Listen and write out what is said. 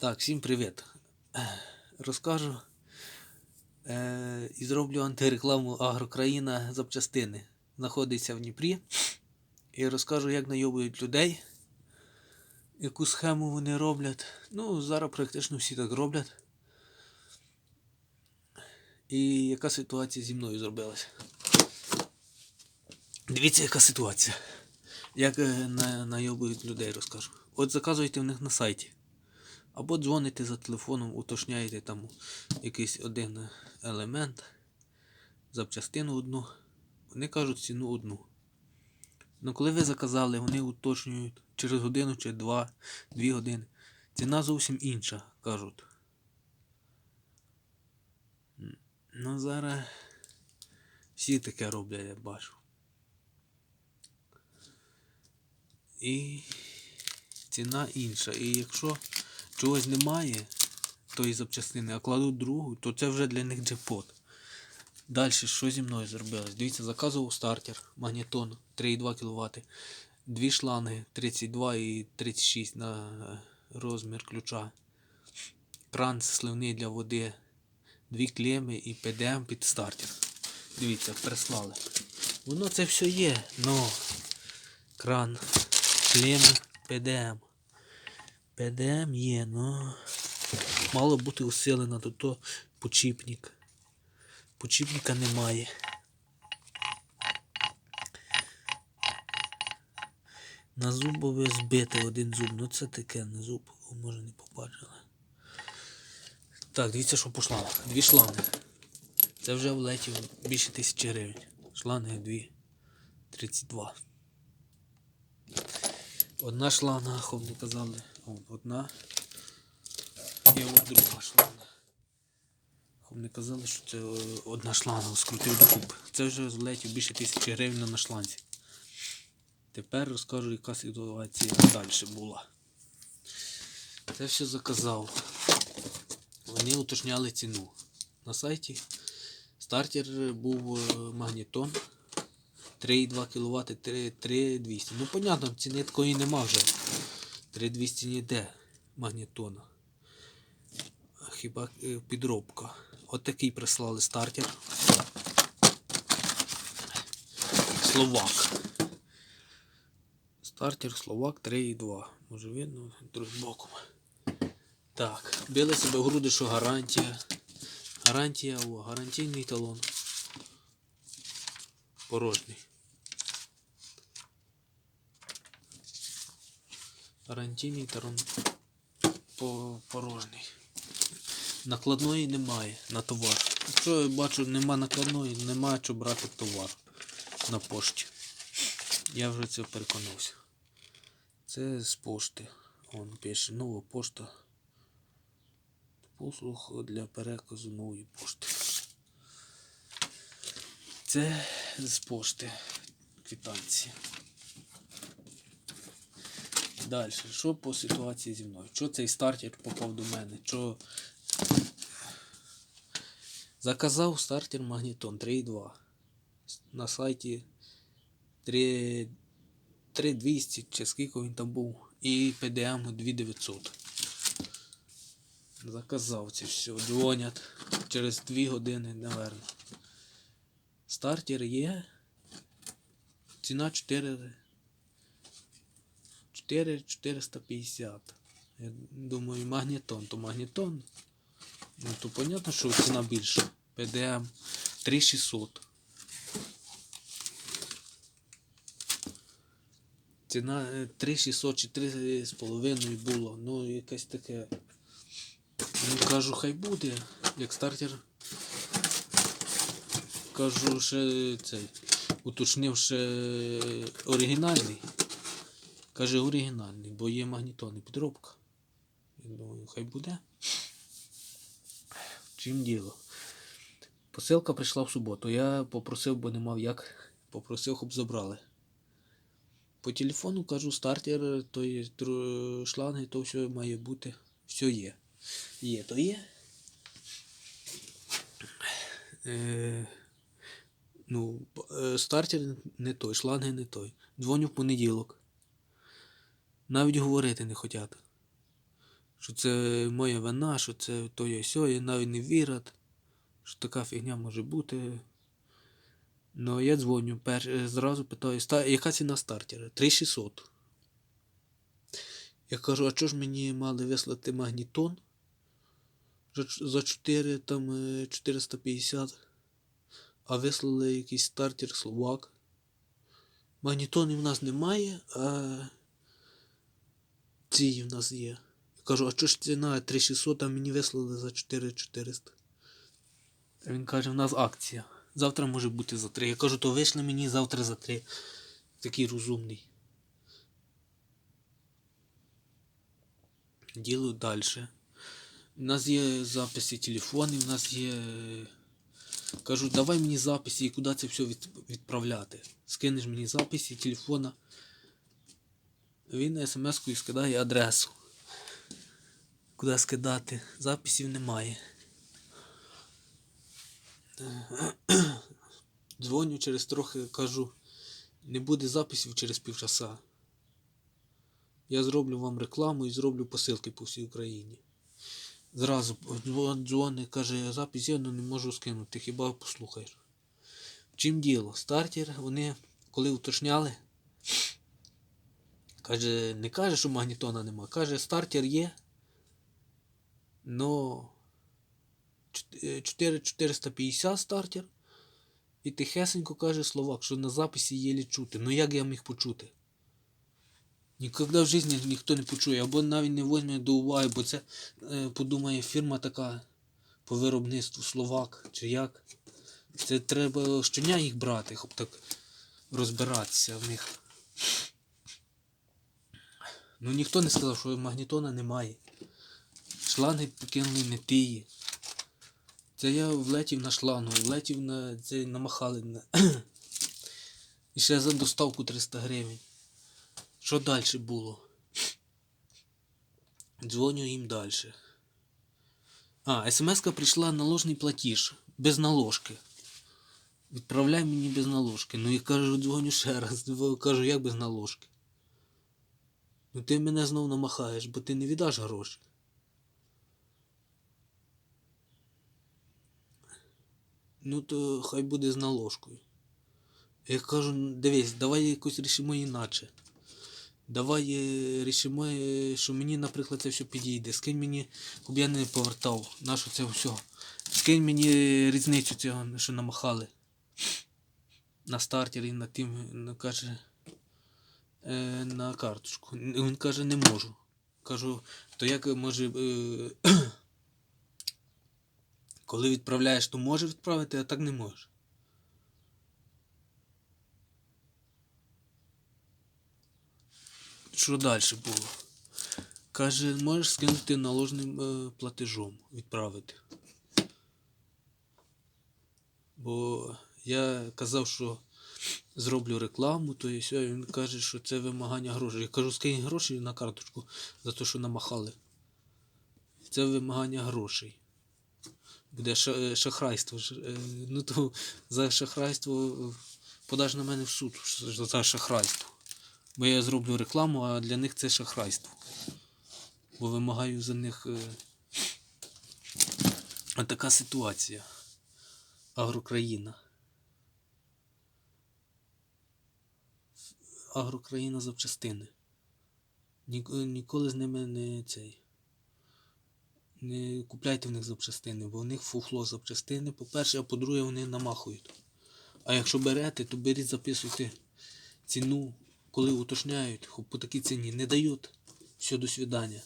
Так, всім привіт. Розкажу е, і зроблю антирекламу Агрокраїна запчастини. Знаходиться в Дніпрі. І розкажу, як найобують людей, яку схему вони роблять. Ну, зараз практично всі так роблять. І яка ситуація зі мною зробилася. Дивіться, яка ситуація. Як е, на, найобують людей розкажу. От заказуєте в них на сайті. Або дзвоните за телефоном, уточняєте там якийсь один елемент, запчастину одну. Вони кажуть ціну одну. Ну коли ви заказали, вони уточнюють через годину чи два, дві години. Ціна зовсім інша, кажуть. Ну зараз всі таке роблять, я бачу. І ціна інша. І якщо чогось немає, тої запчастини, а кладуть другу, то це вже для них джекпот. Далі, що зі мною зробилось? Дивіться, заказував стартер, магнітон 3,2 кВт, дві шланги 32 і 36 на розмір ключа, кран сливний для води, дві клеми і ПДМ під стартер. Дивіться, прислали. Воно це все є, но кран, клеми, ПДМ. ПДМ є, ну мало бути усилено, то то почіпник. Почіпника немає. На зубове збити один зуб. Ну це таке на зуб, може не побачили. Так, дивіться, що по шлангах. Дві шланги. Це вже влетів більше тисячі гривень. Шланги дві. 32. Одна шланга, хом не казали. О, одна. І от друга шланга. Хом казали, що це е, одна шланга скрутив докупи. Це вже злетів більше тисячі гривень на шланзі. Тепер розкажу, яка ситуація далі була. Це все заказав. Вони уточняли ціну. На сайті стартер був е, магнітон 3,2 кВт 3200. Ну, понятно, ціни такої нема вже. 3200 ніде магнітона. Хіба е, підробка. От такий прислали стартер. Словак. Стартер Словак 3,2. Може видно другим боком. Так, били себе в груди, що гарантія. Гарантія, о, гарантійний талон. Порожній. Гарантійний талон по- порожній. Накладної немає на товар. Якщо я бачу, нема накладної, нема що брати товар на пошті. Я вже це переконався. Це з пошти. Он пише нова пошта. Послуг для переказу нової пошти. Це з пошти квитанції. Далі, що по ситуації зі мною? Що цей стартер попав до мене? Що заказав стартер магнітон 3.2 на сайті 3 3200 чи скільки він там був. І PDM 2900. Заказав це все. Дзвонять через 2 години, наверно. Стартер є. Ціна 4. 4 450. Я думаю, магнітон, то магнітон. Ну то понятно, що ціна більша. PDM 3600. Ціна е, 3600 чи 3,5 було. Ну, якесь таке. Ну, кажу, хай буде, як стартер. Кажу, ще цей. Уточнив ще оригінальний. Каже оригінальний, бо є магнітонний підробка. Я думаю, хай буде. В чим діло? Посилка прийшла в суботу. Я попросив, бо не мав як. Попросив, щоб забрали. По телефону кажу, стартер, то є шланги, то все має бути. Все є. Є, то є. Е, ну, е, стартер не той, шланги не той. Дзвоню в понеділок. Навіть говорити не хотять. що це моя вина, що це то є сьо, і навіть не вірять, що така фігня може бути. Ну, я дзвоню, пер... е, зразу питаю, «Ста- яка ціна стартера? 3600. Я кажу, а чого ж мені мали вислати магнітон? За 4, там е, 450. А вислали якийсь стартер Словак. Магнітонів в нас немає, а ці в нас є. Я кажу, а чого ж ціна 3600, а мені вислали за 4400? Він каже, в нас акція. Завтра може бути за 3. Я кажу, то вийшли мені завтра за 3. Такий розумний. Діло далі. У нас є записи телефонів, у нас є. Кажу, давай мені записи і куди це все відправляти. Скинеш мені записи телефона. Він смс-кою скидає адресу. Куди скидати? Записів немає. Дзвоню через трохи, кажу, не буде записів через півчаса. Я зроблю вам рекламу і зроблю посилки по всій Україні. Зразу дзвон- дзвонить, каже, запис є, але не можу скинути, хіба послухаєш. В чим діло? Стартер, вони коли уточняли, каже, не каже, що магнітона нема, каже, стартер є, но 4450 стартер. І тихесенько каже Словак, що на записі єлі чути. Ну як я міг почути? Ніколи в житті ніхто не почує, або навіть не візьме до уваги, бо це е, подумає фірма така по виробництву Словак чи як. Це треба щодня їх брати, щоб так розбиратися в них. Ну ніхто не сказав, що магнітона немає. Шланги покинули не тії. Це я влетів на шлангу, влетів на це намахали. На... І ще за доставку 300 гривень. Що далі було? Дзвоню їм далі. А, смс-ка прийшла наложний платіж. Без наложки. Відправляй мені без наложки. Ну і кажу, дзвоню ще раз. Кажу, як без наложки? Ну ти мене знов намахаєш, бо ти не віддаш гроші. Ну то хай буде з наложкою. Я кажу, «Ну, дивись, давай якось рішимо іначе. Давай е, рішимо, е, що мені, наприклад, це все підійде. Скинь мені, щоб я не повертав. Нащо це все? Скинь мені різницю цього, що намахали. На стартері, на тим, ну, каже, е, на карточку. Він каже, не можу. Кажу, то як може. Е, коли відправляєш, то може відправити, а так не може. Що далі було? Каже, можеш скинути наложним е, платежом, відправити. Бо я казав, що зроблю рекламу, то і все, він каже, що це вимагання грошей. Я кажу, скинь гроші на карточку за те, що намахали. Це вимагання грошей. Буде е, шахрайство. е, Ну то за шахрайство подаш на мене в суд за шахрайство. Бо я зроблю рекламу, а для них це шахрайство. Бо вимагаю за них. Е... така ситуація. Агрокраїна. Агрокраїна запчастини. Ні- Ніколи з ними не цей. Не купляйте в них запчастини, бо в них фуфло запчастини, по-перше, а по-друге, вони намахують. А якщо берете, то беріть, записуйте ціну, коли уточняють, хоч по такій ціні. Не дають. Все, до свидання.